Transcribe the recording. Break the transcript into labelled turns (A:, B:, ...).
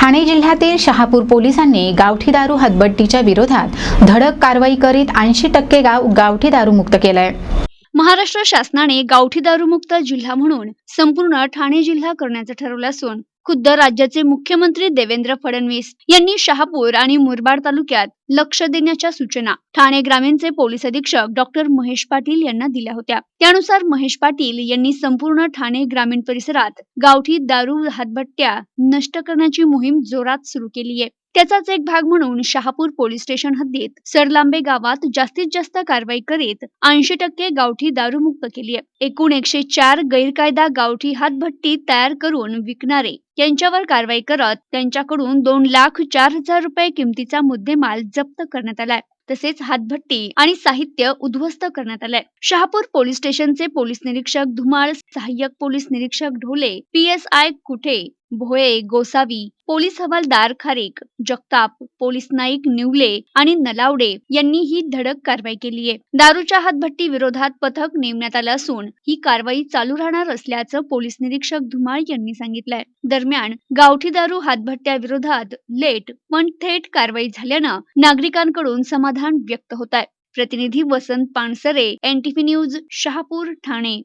A: ठाणे जिल्ह्यातील शहापूर पोलिसांनी गावठी दारू हतबट्टीच्या विरोधात धडक कारवाई करीत ऐंशी टक्के गाव गावठी दारू मुक्त केलंय.
B: महाराष्ट्र शासनाने गावठी दारूमुक्त जिल्हा म्हणून संपूर्ण ठाणे जिल्हा करण्याचं ठरवलं असून खुद्द राज्याचे मुख्यमंत्री देवेंद्र फडणवीस यांनी शहापूर आणि मुरबाड तालुक्यात लक्ष देण्याच्या सूचना ठाणे ग्रामीणचे पोलीस अधीक्षक डॉक्टर महेश पाटील यांना दिल्या होत्या. त्यानुसार महेश पाटील यांनी संपूर्ण ठाणे ग्रामीण परिसरात गावठी दारू हातभट्ट्या नष्ट करण्याची मोहीम जोरात सुरू केली आहे त्याचाच एक भाग म्हणून शहापूर पोलीस स्टेशन हद्दीत सरलांबे गावात जास्तीत जास्त कारवाई करीत ऐंशी टक्के गावठी दारूमुक्त केली आहे. एकूण एकशे चार गैरकायदा गावठी हातभट्टी तयार करून विकणारे यांच्यावर कारवाई करत त्यांच्याकडून दोन लाख चार हजार रुपये किमतीचा मुद्देमाल जप्त करण्यात आलाय तसेच हातभट्टी आणि साहित्य उद्ध्वस्त करण्यात आलंय. शहापूर पोलीस स्टेशनचे पोलीस निरीक्षक धुमाळ सहाय्यक पोलीस निरीक्षक ढोले पी एस आय कुठे भोये गोसावी पोलीस हवालदार खारेक जगताप पोलीस नाईक निवले आणि नलावडे यांनी ही धडक कारवाई केली आहे. दारूच्या हातभट्टी विरोधात पथक नेमण्यात आलं असून ही कारवाई चालू राहणार असल्याचं पोलीस निरीक्षक धुमाळ यांनी सांगितलंय. दरम्यान गावठी दारू हातभट्ट्या विरोधात लेट पण थेट कारवाई झाल्यानं नागरिकांकडून समाधान व्यक्त होत आहे. प्रतिनिधी वसंत पानसरे एनटीव्ही न्यूज शहापूर ठाणे.